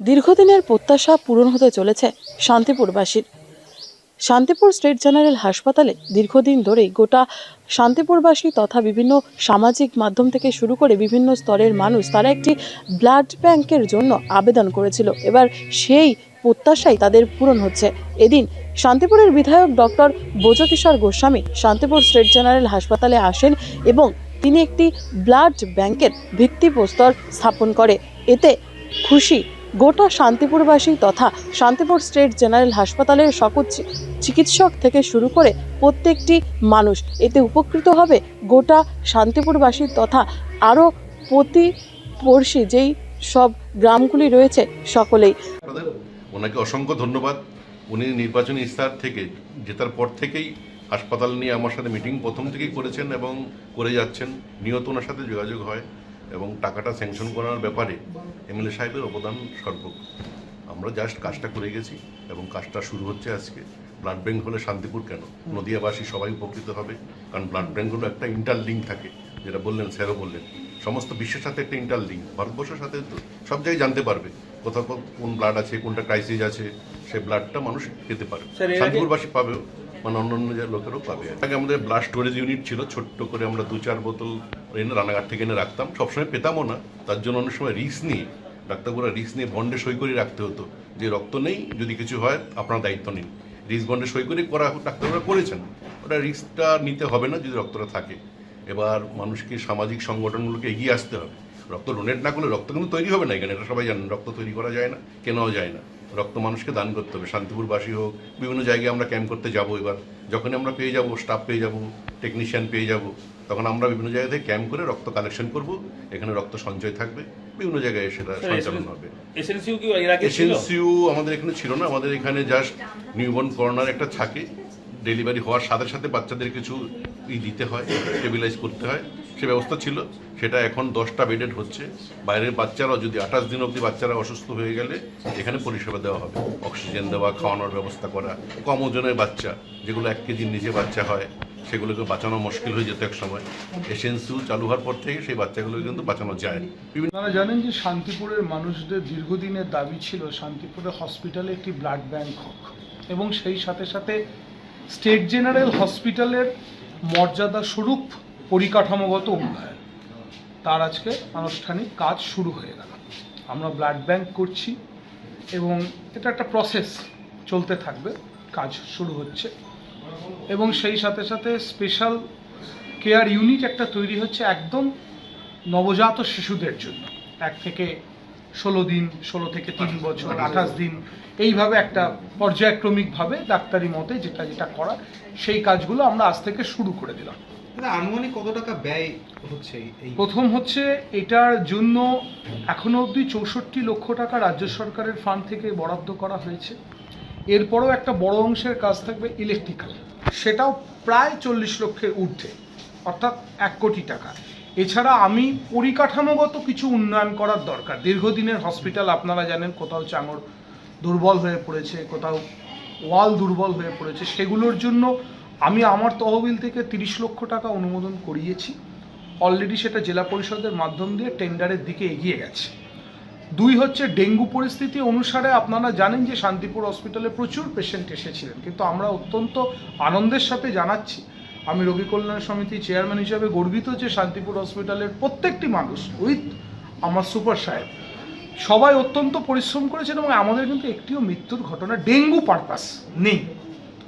দীর্ঘদিনের প্রত্যাশা পূরণ হতে চলেছে শান্তিপুরবাসীর। শান্তিপুর স্টেট জেনারেল হাসপাতালে দীর্ঘদিন ধরেই গোটা শান্তিপুরবাসী তথা বিভিন্ন সামাজিক মাধ্যম থেকে শুরু করে বিভিন্ন স্তরের মানুষ তারা একটি ব্লাড ব্যাংকের জন্য আবেদন করেছিল। এবার সেই প্রত্যাশাই তাদের পূরণ হচ্ছে। এদিন শান্তিপুরের বিধায়ক doctor Brajakishor Goswami Shantipur state general হাসপাতালে আসেন এবং তিনি একটি ব্লাড ব্যাংকের ভিত্তিপ্রস্তর স্থাপন করে। এতে খুশি গোটা শান্তিপুরবাসী তথা শান্তিপুর স্টেট জেনারেল হাসপাতালের সকল চিকিৎসক থেকে শুরু করে প্রত্যেকটি মানুষ এতে উপকৃত হবে। গোটা শান্তিপুরবাসী তথা আরও প্রতিপড়শি যেই সব গ্রামগুলি রয়েছে সকলেই। ওনাকে অসংখ্য ধন্যবাদ। উনি নির্বাচনী ইস্তাহার থেকে জেতার পর থেকেই হাসপাতাল নিয়ে আমার সাথে মিটিং প্রথম থেকেই করেছেন এবং করে যাচ্ছেন। নিয়ত ওনার সাথে যোগাযোগ হয়। এবং টাকাটা স্যাংশন করার ব্যাপারে এমএলএ সাহেবের অবদান সর্বক। আমরা জাস্ট কাজটা করে গেছি এবং কাজটা শুরু হচ্ছে আজকে। ব্লাড ব্যাংক হলে শান্তিপুর কেন? নদিয়াবাসী সবাই উপকৃত হবে। কারণ ব্লাড ব্যাংক হলো একটা ইন্টারলিঙ্ক থাকে যেটা বললেন স্যারও বললেন। সমস্ত বিশ্বের সাথে একটা ইন্টারলিঙ্ক ভারতবর্ষের সাথে তো সব জায়গায় জানতে পারবে কোথাও কোন ব্লাড আছে কোনটা ক্রাইসিস আছে সেই ব্লাডটা মানুষ পেতে পারে। শান্তিপুরবাসী পাবেও। মানে অন্য অন্য জায়গার লোকেরও পাবে। আগে আমাদের ব্লাড স্টোরেজ ইউনিট ছিল, ছোট্ট করে আমরা দু চার বোতল এনে রানাঘাট থেকে এনে রাখতাম। সবসময় পেতামও না, তার জন্য অনেক সময় রিস্ক নিয়ে, ডাক্তারবাবুরা রিস্ক নিয়ে বন্ডে সই করে রাখতে হতো। যে রক্ত নেই, যদি কিছু হয়, আপনার দায়িত্ব নিন। রিস্ক বন্ডে সই করে করা ডাক্তাররা করেছেন। ওটা রিস্কটা নিতে হবে না যদি রক্তটা থাকে। এবার মানুষকে সামাজিক সংগঠনগুলোকে এগিয়ে আসতে হবে। রক্ত ডোনেট না করলে রক্ত কিন্তু তৈরি হবে না এখানে, এটা সবাই জানেন, রক্ত তৈরি করা যায় না, কেনাও যায় না। রক্ত মানুষকে দান করতে হবে শান্তিপুরবাসী হোক বিভিন্ন জায়গায় আমরা ক্যাম্প করতে যাব এবার। যখনই আমরা পেয়ে যাব স্টাফ পেয়ে যাব টেকনিশিয়ান পেয়ে যাব তখন আমরা বিভিন্ন জায়গা থেকে ক্যাম্প করে রক্ত কালেকশন করব। এখানে রক্ত সঞ্চয় থাকবে বিভিন্ন জায়গায় সেটা সঞ্চালন হবে। এসএনসিউ আমাদের এখানে ছিল না আমাদের এখানে জাস্ট নিউবর্ন কর্নার একটা থাকে। ডেলিভারি হওয়ার সাথে সাথে বাচ্চাদের কিছু ই দিতে হয় স্টেবিলাইজ করতে হয়। সে ব্যবস্থা ছিল। সেটা এখন দশটা বেডেড হচ্ছে। বাইরের বাচ্চারাও যদি আঠাশ দিন অবধি বাচ্চারা অসুস্থ হয়ে গেলে এখানে পরিষেবা দেওয়া হবে। অক্সিজেন দেওয়া, খাওয়ানোর ব্যবস্থা করা। কম ওজনের বাচ্চা, যেগুলো এক কেজির নিচে বাচ্চা হয়, সেগুলোকে বাঁচানো মুশকিল হয়ে যেত এক সময়। এসএনসিউ চালু হওয়ার পর থেকে সেই বাচ্চাগুলোকে কিন্তু বাঁচানো যায়। বিভিন্ন আপনারা জানেন যে শান্তিপুরের মানুষদের দীর্ঘদিনের দাবি ছিল শান্তিপুরের হসপিটালে একটি ব্লাড ব্যাংক হোক। এবং সেই সাথে সাথে স্টেট জেনারেল হসপিটালের মর্যাদা স্বরূপ পরিকাঠামোগত উন্নয়ন। তার আজকে আনুষ্ঠানিক কাজ শুরু হয়ে গেল। আমরা ব্লাড ব্যাংক করছি এবং এটা একটা প্রসেস চলতে থাকবে, কাজ শুরু হচ্ছে। এবং সেই সাথে সাথে স্পেশাল কেয়ার ইউনিট একটা তৈরি হচ্ছে একদম নবজাত শিশুদের জন্য। এক থেকে ষোলো দিন, ষোলো থেকে তিন বছর, আঠাশ দিন, এইভাবে একটা পর্যায়ক্রমিকভাবে ডাক্তারি মতে যেটা যেটা করা, সেই কাজগুলো আমরা আজ থেকে শুরু করে দিলাম। আনুমানিক কত টাকা ব্যয় হচ্ছে প্রথম হচ্ছে এটার জন্য এখনও অবধি চৌষট্টি লক্ষ টাকা রাজ্য সরকারের ফান্ড থেকে বরাদ্দ করা হয়েছে। এরপরও একটা বড় অংশের কাজ থাকবে ইলেকট্রিক্যাল সেটাও প্রায় চল্লিশ লক্ষের ঊর্ধ্বে, অর্থাৎ এক কোটি টাকা। এছাড়া আমি পরিকাঠামোগত কিছু উন্নয়ন করার দরকার। দীর্ঘদিনের হসপিটাল আপনারা জানেন, কোথাও চাঙড় দুর্বল হয়ে পড়েছে, কোথাও ওয়াল দুর্বল হয়ে পড়েছে, সেগুলোর জন্য আমি আমার তহবিল থেকে তিরিশ লক্ষ টাকা অনুমোদন করিয়েছি। অলরেডি সেটা জেলা পরিষদের মাধ্যম দিয়ে টেন্ডারের দিকে এগিয়ে গেছে। দুই হচ্ছে, ডেঙ্গু পরিস্থিতি অনুসারে আপনারা জানেন যে শান্তিপুর হসপিটালে প্রচুর পেশেন্ট এসেছিলেন। কিন্তু আমরা অত্যন্ত আনন্দের সাথে জানাচ্ছি, আমি রোগী কল্যাণ সমিতি চেয়ারম্যান হিসেবে গর্বিত যে শান্তিপুর হসপিটালের প্রত্যেকটি মানুষ উইথ আমার সুপার সাহেব, সবাই অত্যন্ত পরিশ্রম করেছেন এবং আমাদের কিন্তু একটিও মৃত্যুর ঘটনা ডেঙ্গু পারপাস নেই।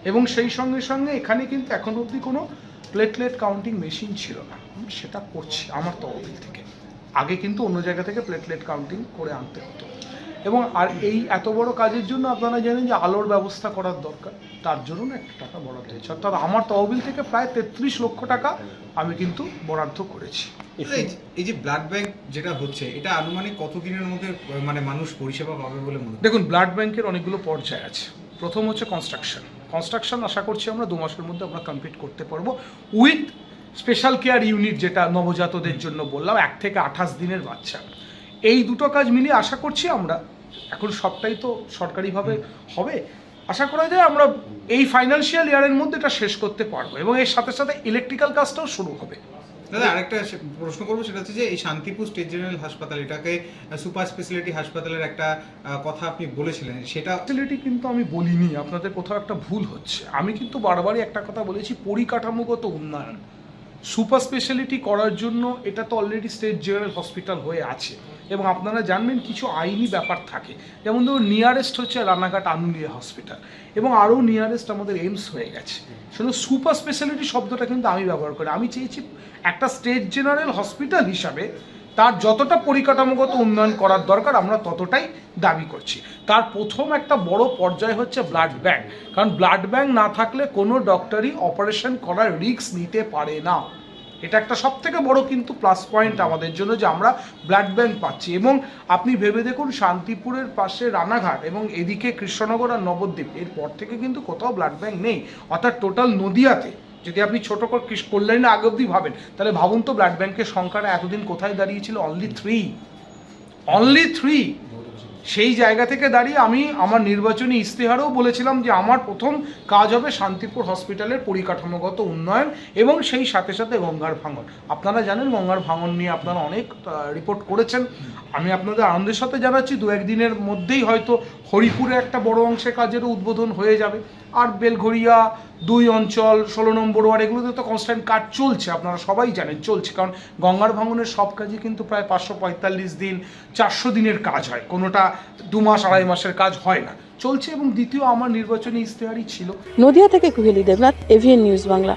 এবং সেই সঙ্গে সঙ্গে এখানে কিন্তু এখন অবধি কোনো প্লেটলেট কাউন্টিং মেশিন ছিল না। সেটা করছে আমার তহবিল থেকে। আগে কিন্তু অন্য জায়গা থেকে প্লেটলেট কাউন্টিং করে আনতে হতো। এবং আর এই এত বড় কাজের জন্য আপনারা জানেন যে আলোর ব্যবস্থা করার দরকার তার জন্য একটা টাকা বরাদ্দ হয়েছে। অর্থাৎ আমার তহবিল থেকে প্রায় তেত্রিশ লক্ষ টাকা আমি কিন্তু বরাদ্দ করেছি। এই যে- ব্লাড ব্যাংক যেটা হচ্ছে এটা আনুমানিক কত দিনের মধ্যে মানে মানুষ পরিষেবা পাবে বলে মনে দেখুন ব্লাড ব্যাংকের অনেকগুলো পর্যায় আছে। প্রথম হচ্ছে কনস্ট্রাকশন কনস্ট্রাকশন আশা করছি আমরা দু মাসের মধ্যে আমরা কমপ্লিট করতে পারব। উইথ স্পেশাল কেয়ার ইউনিট যেটা নবজাতদের জন্য বললাম এক থেকে আঠাশ দিনের বাচ্চা। এই দুটো কাজ মিলিয়ে আশা করছি আমরা এখন সবটাই তো সরকারিভাবে হবে আশা করা যায় আমরা এই ফাইন্যান্সিয়াল ইয়ারের মধ্যে এটা শেষ করতে পারব এবং এর সাথে সাথে ইলেকট্রিক্যাল কাজটাও শুরু হবে। দাদা, আরেকটা প্রশ্ন করব, সেটা হচ্ছে যে এই শান্তিপুর স্টেট জেনারেল হাসপাতাল এটাকে সুপার স্পেশালিটি হাসপাতালের একটা কথা আপনি বলেছিলেন। সেটা স্পেশালিটি কিন্তু আমি বলিনি, আপনাদের কোথাও একটা ভুল হচ্ছে। আমি কিন্তু বারবারই একটা কথা বলেছি, পরিকাঠামোগত উন্নয়ন। সুপার স্পেশালিটি করার জন্য এটা তো অলরেডি স্টেট জেনারেল হসপিটাল হয়ে আছে। এবং আপনারা জানবেন কিছু আইনি ব্যাপার থাকে। যেমন ধরুন নিয়ারেস্ট হচ্ছে রানাঘাট আনুলিয়া হসপিটাল এবং আরও নিয়ারেস্ট আমাদের এইমস হয়ে গেছে। শুধু সুপার স্পেশালিটি শব্দটা কিন্তু আমি ব্যবহার করি আমি চেয়েছি একটা স্টেট জেনারেল হসপিটাল হিসাবে তার যতটা পরিকাঠামোগত উন্নয়ন করার দরকার, আমরা ততটাই দাবি করছি। তার প্রথম একটা বড় পর্যায় হচ্ছে ব্লাড ব্যাংক কারণ ব্লাড ব্যাংক না থাকলে কোনো ডক্টরই অপারেশন করার রিস্ক নিতে পারে না। এটা একটা সব থেকে বড় কিন্তু প্লাস পয়েন্ট আমাদের জন্য যে আমরা ব্লাড ব্যাংক পাচ্ছি। এবং আপনি ভেবে দেখুন শান্তিপুরের পাশে রানাঘাট এবং এদিকে কৃষ্ণনগর আর নবদ্বীপ, এরপর থেকে কিন্তু কোথাও ব্লাড ব্যাংক নেই। অর্থাৎ টোটাল নদিয়াতে যদি আপনি ছোটো কল্যাণী আগে অব্দি ভাবেন, তাহলে ভাবুন তো ব্লাড ব্যাংকের সংখ্যাটা এতদিন কোথায় দাঁড়িয়েছিল? অনলি থ্রি অনলি থ্রি সেই জায়গা থেকে দাঁড়িয়ে আমি আমার নির্বাচনী ইস্তেহারেও বলেছিলাম যে আমার প্রথম কাজ হবে শান্তিপুর হসপিটালের পরিকাঠামোগত উন্নয়ন এবং সেই সাথে সাথে গঙ্গার ভাঙন। আপনারা জানেন গঙ্গার ভাঙন নিয়ে আপনারা অনেক রিপোর্ট করেছেন। আমি আপনাদের আনন্দের সাথে জানাচ্ছি, দু একদিনের মধ্যেই হয়তো হরিপুরে একটা বড় অংশে কাজেরও উদ্বোধন হয়ে যাবে। আর বেলঘড়িয়া দুই অঞ্চল, ষোলো নম্বর ওয়ার্ড, এগুলোতে তো কনস্ট্যান্ট কাজ চলছে, আপনারা সবাই জানেন চলছে, কারণ গঙ্গার ভাঙনের সব কাজই কিন্তু প্রায় পাঁচশো পঁয়তাল্লিশ দিন, চারশো দিনের কাজ হয়, কোনোটা দু মাস, আড়াই মাসের কাজ হয় না। চলছে এবং দ্বিতীয় আমার নির্বাচনী ইশতেহারই ছিল। নদিয়া থেকে কুহেলি দেবনাথ, এভিএন নিউজ বাংলা।